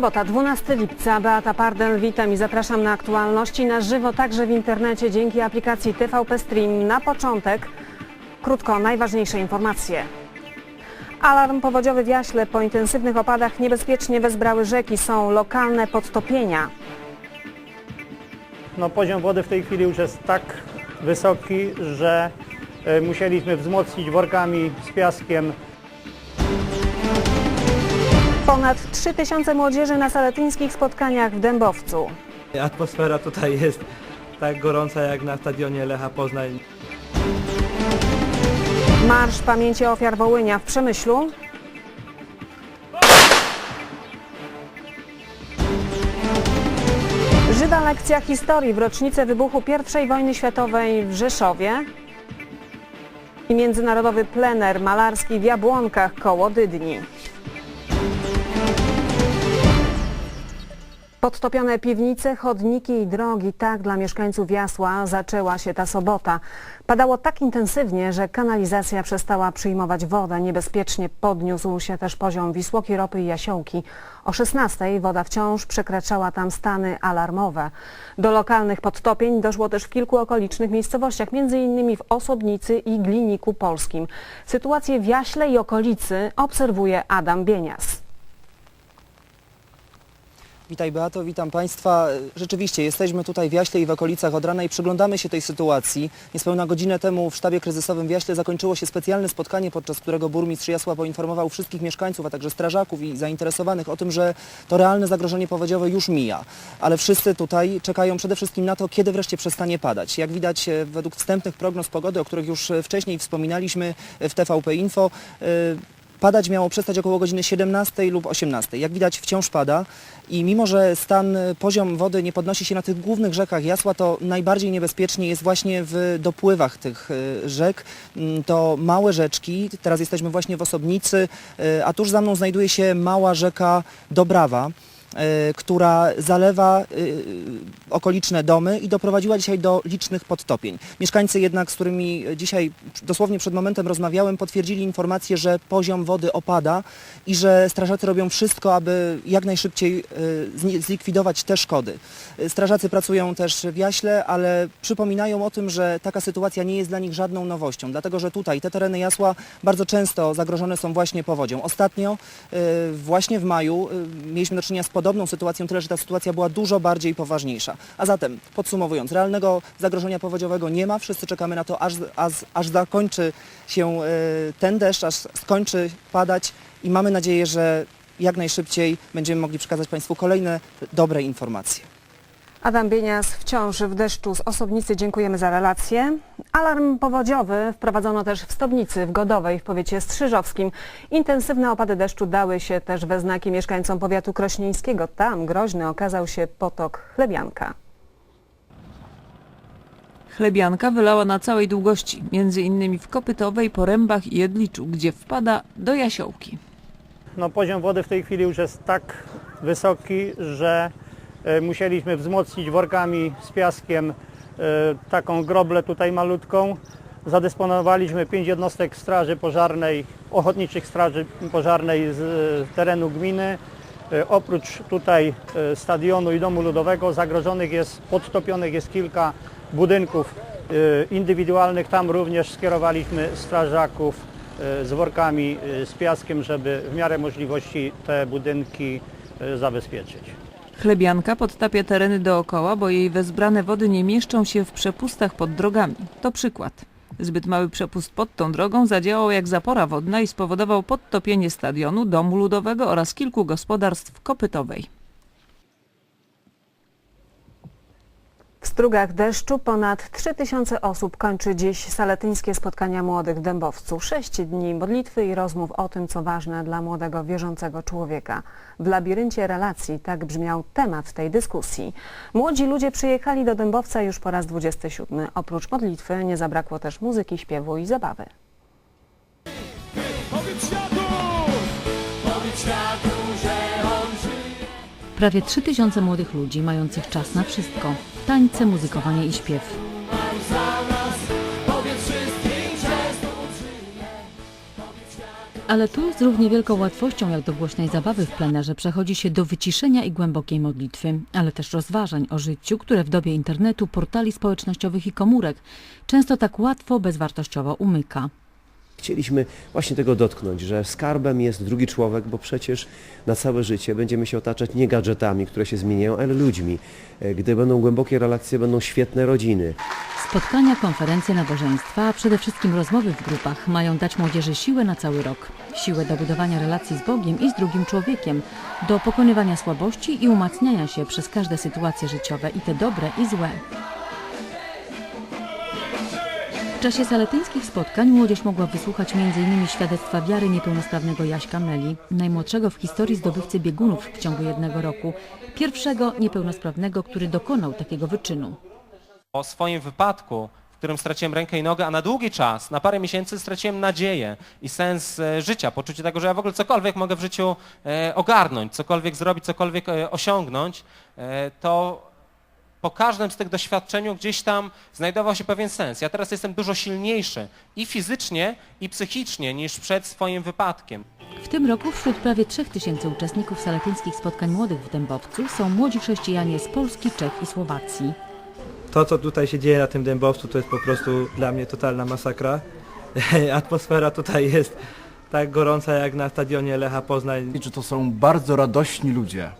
Sobota, 12 lipca. Beata Pardel, witam i zapraszam na aktualności na żywo, także w internecie dzięki aplikacji TVP Stream. Na początek, krótko, najważniejsze informacje. Alarm powodziowy w Jaśle po intensywnych opadach niebezpiecznie wezbrały rzeki. Są lokalne podtopienia. No, poziom wody w tej chwili już jest tak wysoki, że e, musieliśmy wzmocnić workami z piaskiem Ponad 3000 młodzieży na saletyńskich spotkaniach w Dębowcu. Atmosfera tutaj jest tak gorąca jak na stadionie Lecha Poznań. Marsz Pamięci Ofiar Wołynia w Przemyślu. Żywa lekcja historii w rocznicę wybuchu I wojny światowej w Rzeszowie i międzynarodowy plener malarski w Jabłonkach koło Dydni. Podtopione piwnice, chodniki i drogi, tak dla mieszkańców Jasła zaczęła się ta sobota. Padało tak intensywnie, że kanalizacja przestała przyjmować wodę. Niebezpiecznie podniósł się też poziom Wisłoki, Ropy i Jasiołki. O 16 woda wciąż przekraczała tam stany alarmowe. Do lokalnych podtopień doszło też w kilku okolicznych miejscowościach, m.in. w Osobnicy i Gliniku Polskim. Sytuację w Jaśle i okolicy obserwuje Adam Bienias. Witaj Beato, witam Państwa. Rzeczywiście jesteśmy tutaj w Jaśle i w okolicach od rana i przyglądamy się tej sytuacji. Niespełna godzinę temu w sztabie kryzysowym w Jaśle zakończyło się specjalne spotkanie, podczas którego burmistrz Jasła poinformował wszystkich mieszkańców, a także strażaków i zainteresowanych o tym, że to realne zagrożenie powodziowe już mija. Ale wszyscy tutaj czekają przede wszystkim na to, kiedy wreszcie przestanie padać. Jak widać e, według wstępnych prognoz pogody, o których już e, wcześniej wspominaliśmy e, w TVP Info, Padać miało przestać około godziny 17 lub 18. Jak widać wciąż pada i mimo, że stan, y, poziom wody nie podnosi się na tych głównych rzekach Jasła, to najbardziej niebezpiecznie jest właśnie w dopływach tych y, rzek. Mm, To małe rzeczki, teraz jesteśmy właśnie w Osobnicy, y, a tuż za mną znajduje się mała rzeka Dobrawa która zalewa y, okoliczne domy i doprowadziła dzisiaj do licznych podtopień. Mieszkańcy jednak, z którymi dzisiaj dosłownie przed momentem rozmawiałem, potwierdzili informację, że poziom wody opada i że strażacy robią wszystko, aby jak najszybciej zni- zlikwidować te szkody. Strażacy pracują też w Jaśle, ale przypominają o tym, że taka sytuacja nie jest dla nich żadną nowością, dlatego że tutaj te tereny Jasła bardzo często zagrożone są właśnie powodzią. Ostatnio, właśnie w maju, mieliśmy do czynienia z podobną sytuacją, tyle że ta sytuacja była dużo bardziej poważniejsza. A zatem, podsumowując, realnego zagrożenia powodziowego nie ma, wszyscy czekamy na to, aż, aż, aż zakończy się y, ten deszcz, aż skończy padać i mamy nadzieję, że jak najszybciej będziemy mogli przekazać Państwu kolejne dobre informacje. Adam Bienias wciąż w deszczu z Osobnicy. Dziękujemy za relację. Alarm powodziowy wprowadzono też w Stobnicy, w Godowej, w powiecie strzyżowskim. Intensywne opady deszczu dały się też we znaki mieszkańcom powiatu krośnieńskiego. Tam groźny okazał się potok Chlebianka. Chlebianka wylała na całej długości, między innymi w Kopytowej, Porębach i Jedliczu, gdzie wpada do Jasiołki. No, poziom wody w tej chwili już jest tak wysoki, że musieliśmy wzmocnić workami z piaskiem e, taką groblę tutaj malutką. Zadysponowaliśmy pięć jednostek straży pożarnej, ochotniczych straży pożarnej z e, terenu gminy. E, Oprócz tutaj e, stadionu i domu ludowego zagrożonych jest, podtopionych jest kilka budynków e, indywidualnych. Tam również skierowaliśmy strażaków e, z workami e, z piaskiem, żeby w miarę możliwości te budynki e, zabezpieczyć. Chlebianka podtapia tereny dookoła, bo jej wezbrane wody nie mieszczą się w przepustach pod drogami. To przykład. Zbyt mały przepust pod tą drogą zadziałał jak zapora wodna i spowodował podtopienie stadionu, domu ludowego oraz kilku gospodarstw kopytowej. Strugach deszczu ponad 3000 osób kończy dziś saletyńskie spotkania młodych w Dębowcu. Sześć dni modlitwy i rozmów o tym, co ważne dla młodego, wierzącego człowieka. W labiryncie relacji tak brzmiał temat tej dyskusji. Młodzi ludzie przyjechali do Dębowca już po raz 27. Oprócz modlitwy nie zabrakło też muzyki, śpiewu i zabawy. Prawie 3000 młodych ludzi mających czas na wszystko. Tańce, muzykowanie i śpiew. Ale tu z równie wielką łatwością jak do głośnej zabawy w plenerze przechodzi się do wyciszenia i głębokiej modlitwy, ale też rozważań o życiu, które w dobie internetu, portali społecznościowych i komórek często tak łatwo, bezwartościowo umyka. Chcieliśmy właśnie tego dotknąć, że skarbem jest drugi człowiek, bo przecież na całe życie będziemy się otaczać nie gadżetami, które się zmieniają, ale ludźmi. E, Gdy będą głębokie relacje, będą świetne rodziny. Spotkania, konferencje, nabożeństwa, a przede wszystkim rozmowy w grupach mają dać młodzieży siłę na cały rok. Siłę do budowania relacji z Bogiem i z drugim człowiekiem, do pokonywania słabości i umacniania się przez każde sytuacje życiowe, i te dobre, i złe. W czasie saletyńskich spotkań młodzież mogła wysłuchać m.in. świadectwa wiary niepełnosprawnego Jaśka Meli, najmłodszego w historii zdobywcy biegunów w ciągu jednego roku, pierwszego niepełnosprawnego, który dokonał takiego wyczynu. o swoim wypadku, w którym straciłem rękę i nogę, a na długi czas, na parę miesięcy straciłem nadzieję i sens e, życia, poczucie tego, że ja w ogóle cokolwiek mogę w życiu e, ogarnąć, cokolwiek zrobić, cokolwiek e, osiągnąć, to po każdym z tych doświadczeń gdzieś tam znajdował się pewien sens. Ja teraz jestem dużo silniejszy i fizycznie, i psychicznie niż przed swoim wypadkiem. W tym roku wśród prawie 3000 uczestników saletyńskich spotkań młodych w Dębowcu są młodzi chrześcijanie z Polski, Czech i Słowacji. To, co tutaj się dzieje na tym dębowcu, to jest po prostu dla mnie totalna masakra. Atmosfera tutaj jest tak gorąca jak na stadionie Lecha Poznań. że to są bardzo radośni ludzie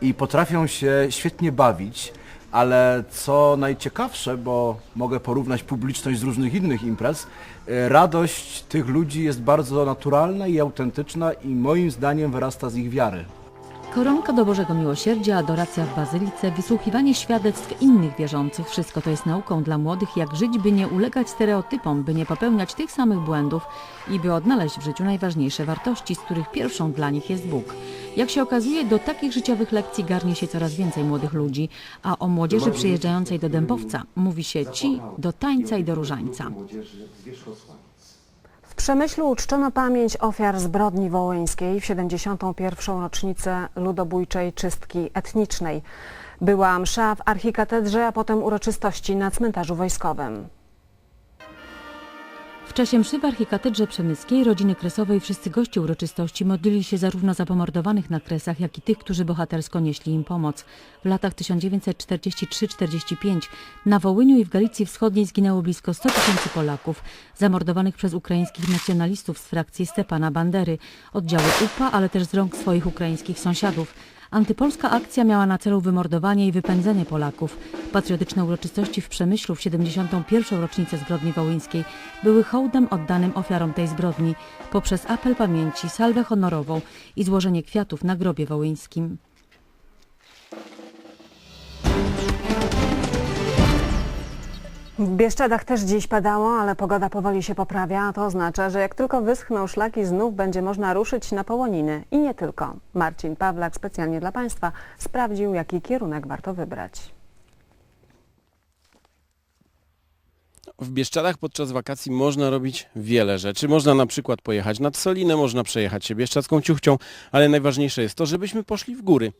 i potrafią się świetnie bawić, ale co najciekawsze, bo mogę porównać publiczność z różnych innych imprez, e, radość tych ludzi jest bardzo naturalna i autentyczna i moim zdaniem wyrasta z ich wiary. Koronka do Bożego Miłosierdzia, adoracja w bazylice, wysłuchiwanie świadectw innych wierzących. Wszystko to jest nauką dla młodych, jak żyć, by nie ulegać stereotypom, by nie popełniać tych samych błędów i by odnaleźć w życiu najważniejsze wartości, z których pierwszą dla nich jest Bóg. Jak się okazuje, do takich życiowych lekcji garnie się coraz więcej młodych ludzi, a o młodzieży przyjeżdżającej do Dębowca mówi się ci do tańca i do różańca. Przemyślu uczczono pamięć ofiar zbrodni wołyńskiej w 71. rocznicę ludobójczej czystki etnicznej. Była msza w archikatedrze, a potem uroczystości na cmentarzu wojskowym. Czasie mszy w archikatedrze przemyskiej rodziny kresowej wszyscy goście uroczystości modlili się zarówno za pomordowanych na kresach, jak i tych, którzy bohatersko nieśli im pomoc. W latach 1943-45 na Wołyniu i w Galicji Wschodniej zginęło blisko 100 tysięcy Polaków, zamordowanych przez ukraińskich nacjonalistów z frakcji Stepana Bandery, oddziału UPA, ale też z rąk swoich ukraińskich sąsiadów. Antypolska akcja miała na celu wymordowanie i wypędzenie Polaków. Patriotyczne uroczystości w Przemyślu w 71. rocznicę zbrodni wołyńskiej były hołdem oddanym ofiarom tej zbrodni poprzez apel pamięci, salwę honorową i złożenie kwiatów na grobie wołyńskim. W Bieszczadach też dziś padało, ale pogoda powoli się poprawia, a to oznacza, że jak tylko wyschną szlaki, znów będzie można ruszyć na Połoniny. I nie tylko. Marcin Pawlak specjalnie dla Państwa sprawdził, jaki kierunek warto wybrać. W Bieszczadach podczas wakacji można robić wiele rzeczy. Można na przykład pojechać nad Solinę, można przejechać się bieszczadzką ciuchcią, ale najważniejsze jest to, żebyśmy poszli w góry.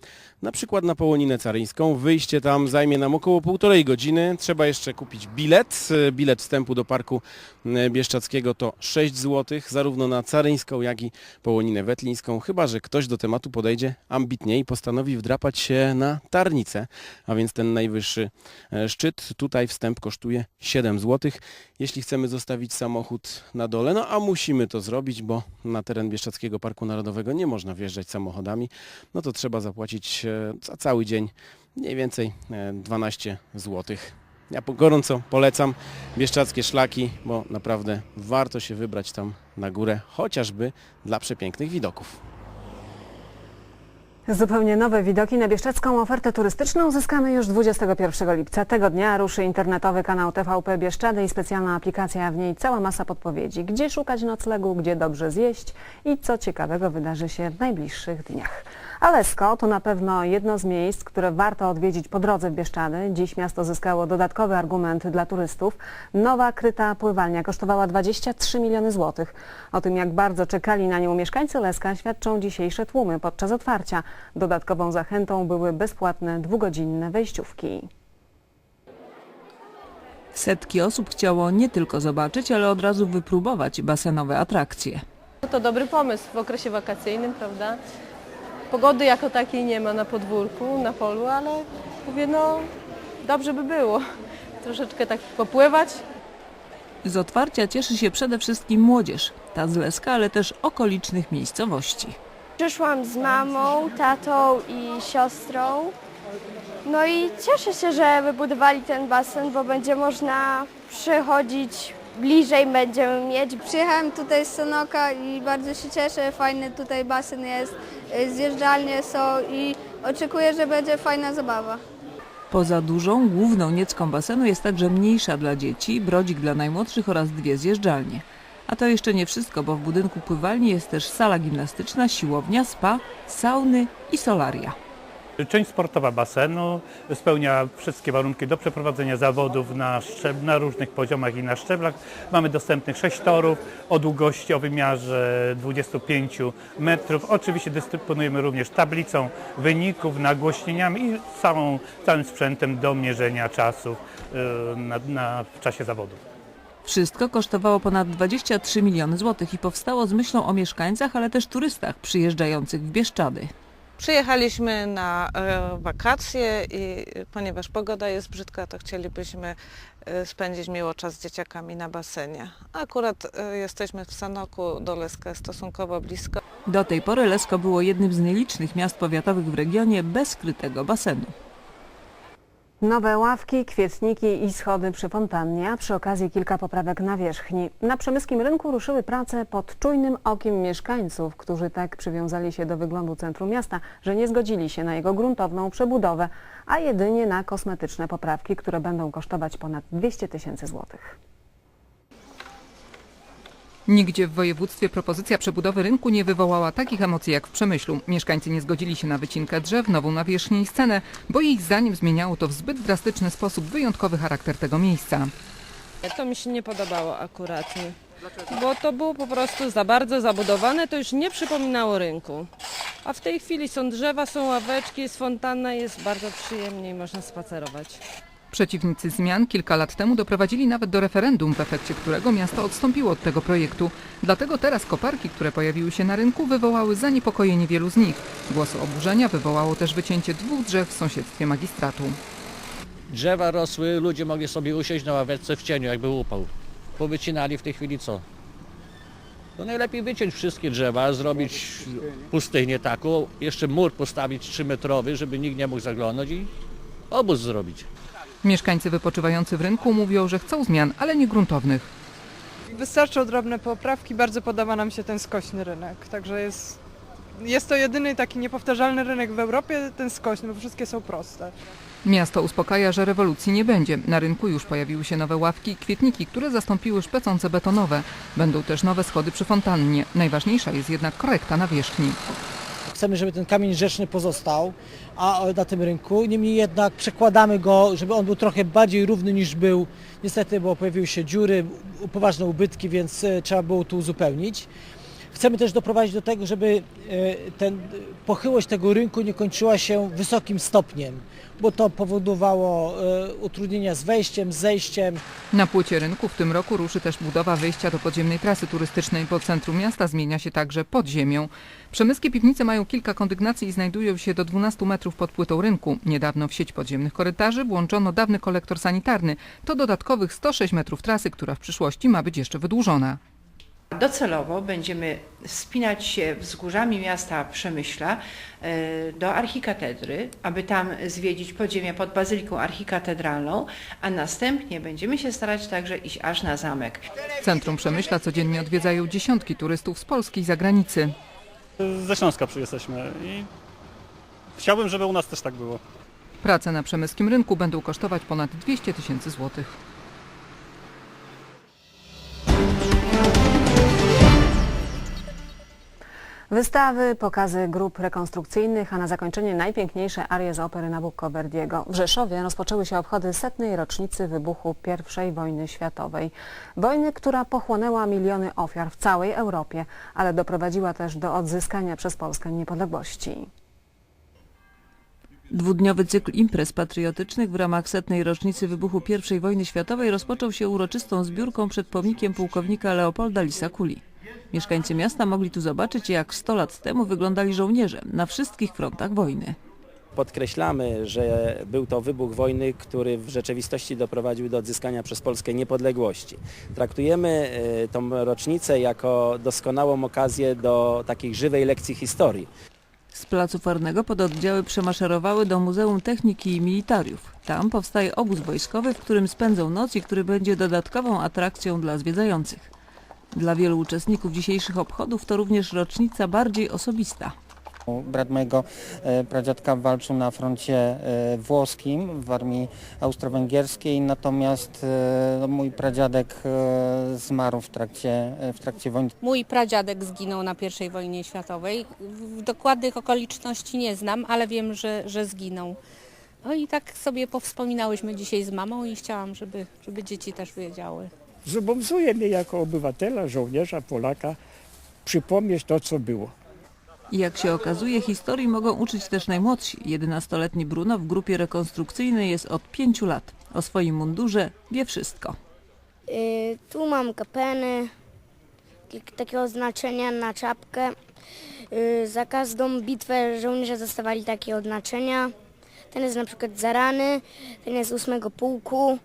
Na przykład na Połoninę Caryńską. Wyjście tam zajmie nam około półtorej godziny. Trzeba jeszcze kupić bilet. Bilet wstępu do Parku e, Bieszczadzkiego to 6 zł, zarówno na Caryńską, jak i Połoninę Wetlińską. Chyba, że ktoś do tematu podejdzie ambitnie i postanowi wdrapać się na Tarnicę, a więc ten najwyższy e, szczyt. Tutaj wstęp kosztuje 7 zł jeśli chcemy zostawić samochód na dole. No a musimy to zrobić, bo na teren Bieszczadzkiego Parku Narodowego nie można wjeżdżać samochodami. No to trzeba zapłacić e, za cały dzień mniej więcej e, 12 zł. Ja gorąco polecam bieszczadzkie szlaki, bo naprawdę warto się wybrać tam na górę, chociażby dla przepięknych widoków. Zupełnie nowe widoki na bieszczadzką ofertę turystyczną uzyskamy już 21 lipca. Tego dnia ruszy internetowy kanał TVP Bieszczady i specjalna aplikacja, w niej cała masa podpowiedzi, gdzie szukać noclegu, gdzie dobrze zjeść i co ciekawego wydarzy się w najbliższych dniach. Alesko to na pewno jedno z miejsc, które warto odwiedzić po drodze w Bieszczady. Dziś miasto zyskało dodatkowy argument dla turystów. Nowa kryta pływalnia kosztowała 23 miliony złotych. O tym, jak bardzo czekali na nią mieszkańcy Leska, świadczą dzisiejsze tłumy podczas otwarcia. Dodatkową zachętą były bezpłatne dwugodzinne wejściówki. Setki osób chciało nie tylko zobaczyć, ale od razu wypróbować basenowe atrakcje. To dobry pomysł w okresie wakacyjnym, prawda? Pogody jako takiej nie ma na podwórku, na polu, ale mówię, no dobrze by było troszeczkę tak popływać. Z otwarcia cieszy się przede wszystkim młodzież, ta z Leska, ale też okolicznych miejscowości. Przyszłam z mamą, tatą i siostrą. No i cieszę się, że wybudowali ten basen, bo będzie można przychodzić bliżej, będziemy mieć. Przyjechałem tutaj z Sonoka i bardzo się cieszę. Fajny tutaj basen jest, y, zjeżdżalnie są i oczekuję, że będzie fajna zabawa. Poza dużą, główną niecką basenu jest także mniejsza dla dzieci, brodzik dla najmłodszych oraz dwie zjeżdżalnie. A to jeszcze nie wszystko, bo w budynku pływalni jest też sala gimnastyczna, siłownia, spa, sauny i solaria. Część sportowa basenu spełnia wszystkie warunki do przeprowadzenia zawodów na, szczeb- na różnych poziomach i na szczeblach. Mamy dostępnych 6 torów o długości o wymiarze 25 metrów. Oczywiście dysponujemy również tablicą wyników, nagłośnieniami i całą, całym sprzętem do mierzenia czasów y, na, na, czasie zawodów. Wszystko kosztowało ponad 23 miliony złotych i powstało z myślą o mieszkańcach, ale też turystach przyjeżdżających w Bieszczady. Przyjechaliśmy na e, wakacje i ponieważ pogoda jest brzydka, to chcielibyśmy e, spędzić miło czas z dzieciakami na basenie. Akurat e, jesteśmy w Sanoku, do Leska stosunkowo blisko. Do tej pory Lesko było jednym z nielicznych miast powiatowych w regionie bez skrytego basenu. Nowe ławki, kwietniki i schody przy fontannie, a przy okazji kilka poprawek na wierzchni. Na przemyskim rynku ruszyły prace pod czujnym okiem mieszkańców, którzy tak przywiązali się do wyglądu centrum miasta, że nie zgodzili się na jego gruntowną przebudowę, a jedynie na kosmetyczne poprawki, które będą kosztować ponad 200 tysięcy złotych. Nigdzie w województwie propozycja przebudowy rynku nie wywołała takich emocji jak w Przemyślu. Mieszkańcy nie zgodzili się na wycinkę drzew, nową nawierzchnię i scenę, bo ich zdaniem zmieniało to w zbyt drastyczny sposób wyjątkowy charakter tego miejsca. To mi się nie podobało akurat. Bo to było po prostu za bardzo zabudowane, to już nie przypominało rynku. A w tej chwili są drzewa, są ławeczki, jest fontanna, jest bardzo przyjemnie i można spacerować. Przeciwnicy zmian kilka lat temu doprowadzili nawet do referendum, w efekcie którego miasto odstąpiło od tego projektu. Dlatego teraz koparki, które pojawiły się na rynku, wywołały zaniepokojenie wielu z nich. Głosy oburzenia wywołało też wycięcie dwóch drzew w sąsiedztwie magistratu. Drzewa rosły, ludzie mogli sobie usiąść na ławeczce w cieniu, jakby upał. Powycinali w tej chwili co? No najlepiej wyciąć wszystkie drzewa, zrobić pustynię taką, jeszcze mur postawić 3-metrowy, żeby nikt nie mógł zaglądać i obóz zrobić. Mieszkańcy wypoczywający w rynku mówią, że chcą zmian, ale nie gruntownych. Wystarczą drobne poprawki, bardzo podoba nam się ten skośny rynek, także jest, jest to jedyny taki niepowtarzalny rynek w Europie, ten skośny, bo wszystkie są proste. Miasto uspokaja, że rewolucji nie będzie. Na rynku już pojawiły się nowe ławki i kwietniki, które zastąpiły szpecące betonowe. Będą też nowe schody przy fontannie. Najważniejsza jest jednak korekta nawierzchni. Chcemy, żeby ten kamień rzeczny pozostał a na tym rynku. Niemniej jednak przekładamy go, żeby on był trochę bardziej równy niż był. Niestety, bo pojawiły się dziury, poważne ubytki, więc e, trzeba było tu uzupełnić. Chcemy też doprowadzić do tego, żeby e, ten, pochyłość tego rynku nie kończyła się wysokim stopniem, bo to powodowało e, utrudnienia z wejściem, z zejściem. Na płycie rynku w tym roku ruszy też budowa wejścia do podziemnej trasy turystycznej, bo centrum miasta zmienia się także pod ziemią. Przemyskie piwnice mają kilka kondygnacji i znajdują się do 12 metrów pod płytą rynku. Niedawno w sieć podziemnych korytarzy włączono dawny kolektor sanitarny. To dodatkowych 106 metrów trasy, która w przyszłości ma być jeszcze wydłużona. Docelowo będziemy wspinać się wzgórzami miasta Przemyśla e, do archikatedry, aby tam zwiedzić podziemia pod Bazyliką Archikatedralną, a następnie będziemy się starać także iść aż na zamek. Centrum Przemyśla codziennie odwiedzają dziesiątki turystów z Polski i zagranicy. Ze Śląska przyjesteśmy i chciałbym, żeby u nas też tak było. Prace na przemyskim rynku będą kosztować ponad 200 tysięcy złotych. Wystawy, pokazy grup rekonstrukcyjnych, a na zakończenie najpiękniejsze arie z opery Nabucco Verdiego. W Rzeszowie rozpoczęły się obchody setnej rocznicy wybuchu I wojny światowej. Wojny, która pochłonęła miliony ofiar w całej Europie, ale doprowadziła też do odzyskania przez Polskę niepodległości. Dwudniowy cykl imprez patriotycznych w ramach setnej rocznicy wybuchu I wojny światowej rozpoczął się uroczystą zbiórką przed pomnikiem pułkownika Leopolda Lisakuli. Mieszkańcy miasta mogli tu zobaczyć, jak 100 lat temu wyglądali żołnierze na wszystkich frontach wojny. Podkreślamy, że był to wybuch wojny, który w rzeczywistości doprowadził do odzyskania przez Polskę niepodległości. Traktujemy e, tą rocznicę jako doskonałą okazję do takiej żywej lekcji historii. Z placu Farnego pododdziały przemaszerowały do Muzeum Techniki i Militariów. Tam powstaje obóz wojskowy, w którym spędzą noc i który będzie dodatkową atrakcją dla zwiedzających. Dla wielu uczestników dzisiejszych obchodów to również rocznica bardziej osobista. Brat mojego e, pradziadka walczył na froncie e, włoskim w armii austro-węgierskiej, natomiast e, no, mój pradziadek e, zmarł w trakcie, e, w trakcie wojny. Mój pradziadek zginął na I wojnie światowej. W- Dokładnych okoliczności nie znam, ale wiem, że, że zginął. No i tak sobie powspominałyśmy dzisiaj z mamą i chciałam, żeby, żeby dzieci też wiedziały. Zobowiązuje mnie jako obywatela, żołnierza, Polaka przypomnieć to, co było. I jak się okazuje, historii mogą uczyć też najmłodsi. 11-letni Bruno w grupie rekonstrukcyjnej jest od 5 lat. O swoim mundurze wie wszystko. Y, tu mam kapeny, takie oznaczenia na czapkę. Y, za każdą bitwę żołnierze dostawali takie oznaczenia. Ten jest na przykład za rany, ten jest ósmego pułku.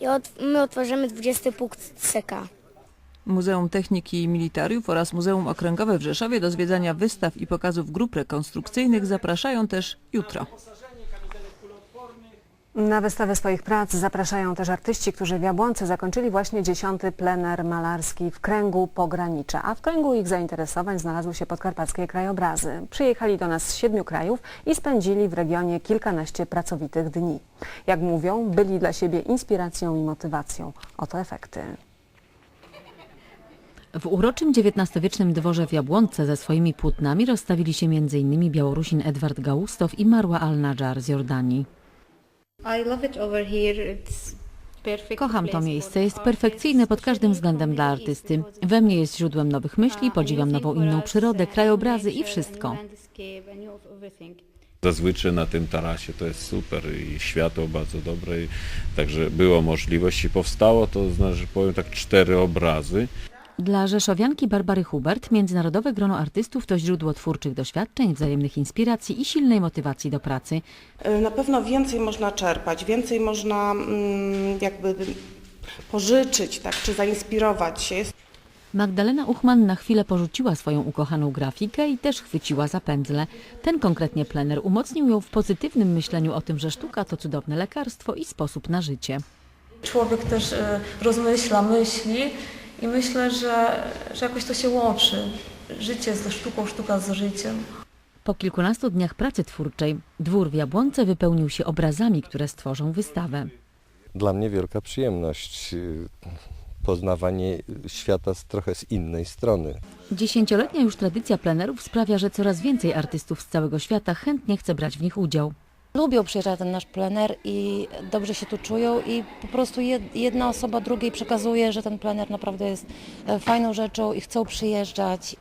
I od, my otworzymy 20 pułk CK. Muzeum Techniki i Militariów oraz Muzeum Okręgowe w Rzeszowie do zwiedzania wystaw i pokazów grup rekonstrukcyjnych zapraszają też jutro. Na wystawę swoich prac zapraszają też artyści, którzy w Jabłonce zakończyli właśnie dziesiąty plener malarski w kręgu pogranicza, a w kręgu ich zainteresowań znalazły się podkarpackie krajobrazy. Przyjechali do nas z siedmiu krajów i spędzili w regionie kilkanaście pracowitych dni. Jak mówią, byli dla siebie inspiracją i motywacją. Oto efekty. W uroczym XIX-wiecznym dworze w Jabłonce ze swoimi płótnami rozstawili się m.in. Białorusin Edward Gałustow i Marwa Al-Najjar z Jordanii. Kocham to miejsce, jest perfekcyjne pod każdym względem dla artysty. We mnie jest źródłem nowych myśli, podziwiam nową inną przyrodę, krajobrazy i wszystko. Zazwyczaj na tym tarasie to jest super i światło bardzo dobre, i także było możliwość i powstało to, znaczy powiem tak, cztery obrazy. Dla rzeszowianki Barbary Hubert międzynarodowe grono artystów to źródło twórczych doświadczeń, wzajemnych inspiracji i silnej motywacji do pracy. Na pewno więcej można czerpać, więcej można mm, jakby pożyczyć, tak, czy zainspirować się. Magdalena Uchman na chwilę porzuciła swoją ukochaną grafikę i też chwyciła za pędzle. Ten konkretnie plener umocnił ją w pozytywnym myśleniu o tym, że sztuka to cudowne lekarstwo i sposób na życie. Człowiek też e, rozmyśla, myśli i myślę, że, że jakoś to się łączy. Życie ze sztuką, sztuka z życiem. Po kilkunastu dniach pracy twórczej dwór w Jabłonce wypełnił się obrazami, które stworzą wystawę. Dla mnie wielka przyjemność y, poznawanie świata z trochę z innej strony. Dziesięcioletnia już tradycja plenerów sprawia, że coraz więcej artystów z całego świata chętnie chce brać w nich udział. Lubią przyjeżdżać na ten nasz plener i dobrze się tu czują i po prostu jed- jedna osoba drugiej przekazuje, że ten plener naprawdę jest e, fajną rzeczą i chcą przyjeżdżać.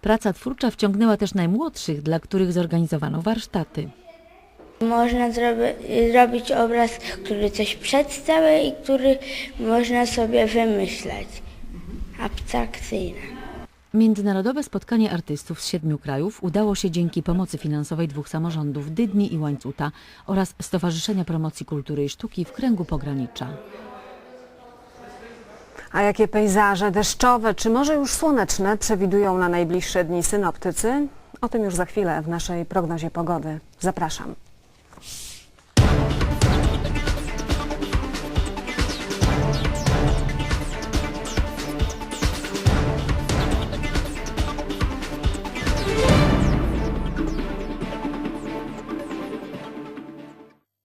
Praca twórcza wciągnęła też najmłodszych, dla których zorganizowano warsztaty. Można zrobi- zrobić obraz, który coś przedstawia i który można sobie wymyśleć. Abstrakcyjny. Międzynarodowe spotkanie artystów z siedmiu krajów udało się dzięki pomocy finansowej dwóch samorządów Dydni i Łańcuta oraz Stowarzyszenia Promocji Kultury i Sztuki w kręgu pogranicza. A jakie pejzaże deszczowe, czy może już słoneczne przewidują na najbliższe dni synoptycy? O tym już za chwilę w naszej prognozie pogody. Zapraszam.